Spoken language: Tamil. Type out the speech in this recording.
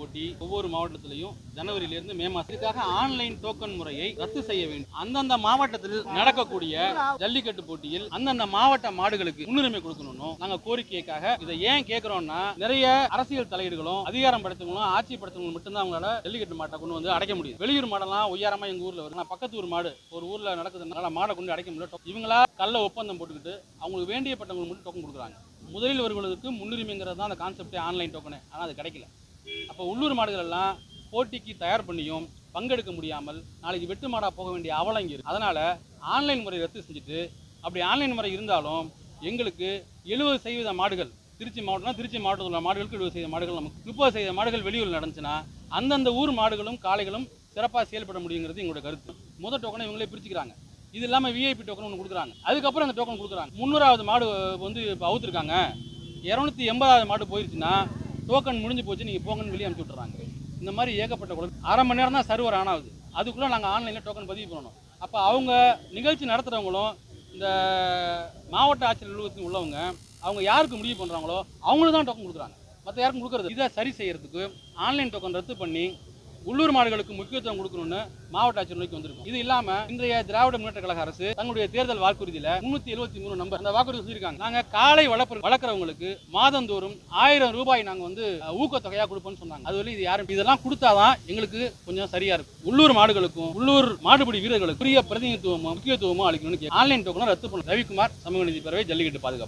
போட்டி ஒவ்வொரு மாவட்டத்திலையும் ஜனவரியிலிருந்து மே மாசம். ஆன்லைன் டோக்கன் முறையை ரத்து செய்ய வேண்டும். அந்தந்த மாவட்டத்தில் நடக்கக்கூடிய ஜல்லிக்கட்டு போட்டியில் அந்தந்த மாவட்ட மாடுகளுக்கு முன்னுரிமை கொடுக்கணும் நாங்க கோரிக்கைக்காக இதை ஏன் கேட்கிறோம்னா நிறைய அரசியல் தலையீடுகளும் அதிகாரம் படைத்தவங்களும் ஆட்சி படைத்தவங்களும் மட்டும்தான் அவங்களால ஜல்லிக்கட்டு மாட்டை கொண்டு வந்து அடைக்க முடியும். வெளியூர் மாடெல்லாம் உயரமா எங்க ஊர்ல வரும் பக்கத்து ஊர் மாடு ஒரு ஊர்ல நடக்குதுனால மாடை கொண்டு அடைக்க முடியல. இவங்களா கல்ல ஒப்பந்தம் போட்டுக்கிட்டு அவங்களுக்கு வேண்டியப்பட்டவங்களுக்கு மட்டும் டோக்கன் கொடுக்குறாங்க. முதலில் வருவதற்கு முன்னுரிமைங்கிறது தான் அந்த கான்செப்டே ஆன்லைன் டோக்கனு ஆனால் அது கிடைக்கல. அப்போ உள்ளூர் மாடுகள் எல்லாம் போட்டிக்கு தயார் பண்ணியும் பங்கெடுக்க முடியாமல் நாளைக்கு வெட்டு மாடாக போக வேண்டிய அவலம் இங்கே அதனால் ஆன்லைன் முறை ரத்து செஞ்சுட்டு அப்படி ஆன்லைன் முறை இருந்தாலும் எங்களுக்கு எழுபது சதவீத மாடுகள் திருச்சி மாவட்டம்னா திருச்சி மாவட்டத்தில் உள்ள மாடுகளுக்கு எழுபது செய்த மாடுகள் நமக்கு முப்பது செய்த மாடுகள் வெளியூர் நடந்துச்சுன்னா அந்தந்த ஊர் மாடுகளும் காளைகளும் சிறப்பாக செயல்பட முடியுங்கிறது எங்களோட கருத்து. முதல் டோக்கனை இவங்களே பிரிச்சுக்கிறாங்க. இது இல்லாமல் விஐபி டோக்கன் ஒன்று கொடுக்குறாங்க. அதுக்கப்புறம் அந்த டோக்கன் கொடுக்குறாங்க. முந்நூறாவது மாடு வந்து இப்போ அவுத்துருக்காங்க. இரநூத்தி எண்பதாவது மாடு போயிருச்சுன்னா டோக்கன் முடிஞ்சு போச்சு நீங்கள் போங்கன்னு வெளியே அனுப்பிச்சு விட்றாங்க இந்த மாதிரி ஏகப்பட்ட குழந்தை அரை மணி நேரம் தான் சர்வர் ஆன் ஆகுது. அதுக்குள்ளே நாங்கள் ஆன்லைனில் டோக்கன் பதிவு பண்ணணும். அப்போ அவங்க நிகழ்ச்சி நடத்துகிறவங்களும் இந்த மாவட்ட ஆட்சியர் நிறுவனத்தில் உள்ளவங்க அவங்க யாருக்கு முடிவு பண்ணுறாங்களோ அவங்களுக்கு தான் டோக்கன் கொடுக்குறாங்க. மற்ற யாருக்கும் கொடுக்குறது இதை சரி செய்கிறதுக்கு ஆன்லைன் டோக்கன் ரத்து பண்ணி உள்ளூர் மாடுகளுக்கு முக்கியத்துவம் கொடுக்கணும்னு மாவட்ட ஆட்சியர் நோக்கி வந்திருக்கும். இது இல்லாம இன்றைய திராவிட முன்னேற்ற கழக அரசு தங்களுடைய தேர்தல் வாக்குறுதியில முன்னூத்தி எழுபத்தி மூணு நம்பர் அந்த வாக்குறுதி சொல்லியிருக்காங்க. நாங்க காலை வளர்ப்பு வளர்க்குறவங்களுக்கு மாதந்தோறும் ஆயிரம் ரூபாய் நாங்க வந்து ஊக்கத்தொகையா கொடுப்போம்னு சொன்னாங்க. அது இது யாரும் இதெல்லாம் கொடுத்தாதான் எங்களுக்கு கொஞ்சம் சரியா இருக்கும். உள்ளூர் மாடுகளுக்கும் உள்ளூர் மாடுபிடி வீரர்களுக்கு உரிய பிரதிநிதித்துவமும் முக்கியத்துவமும் அளிக்கணும்னு ஆன்லைன் டோக்கனும் ரத்து பண்ணும் ரவிக்குமார் சமூக நீதி பேரவை ஜல்லிக்கட்டு பாதுகாப்பு.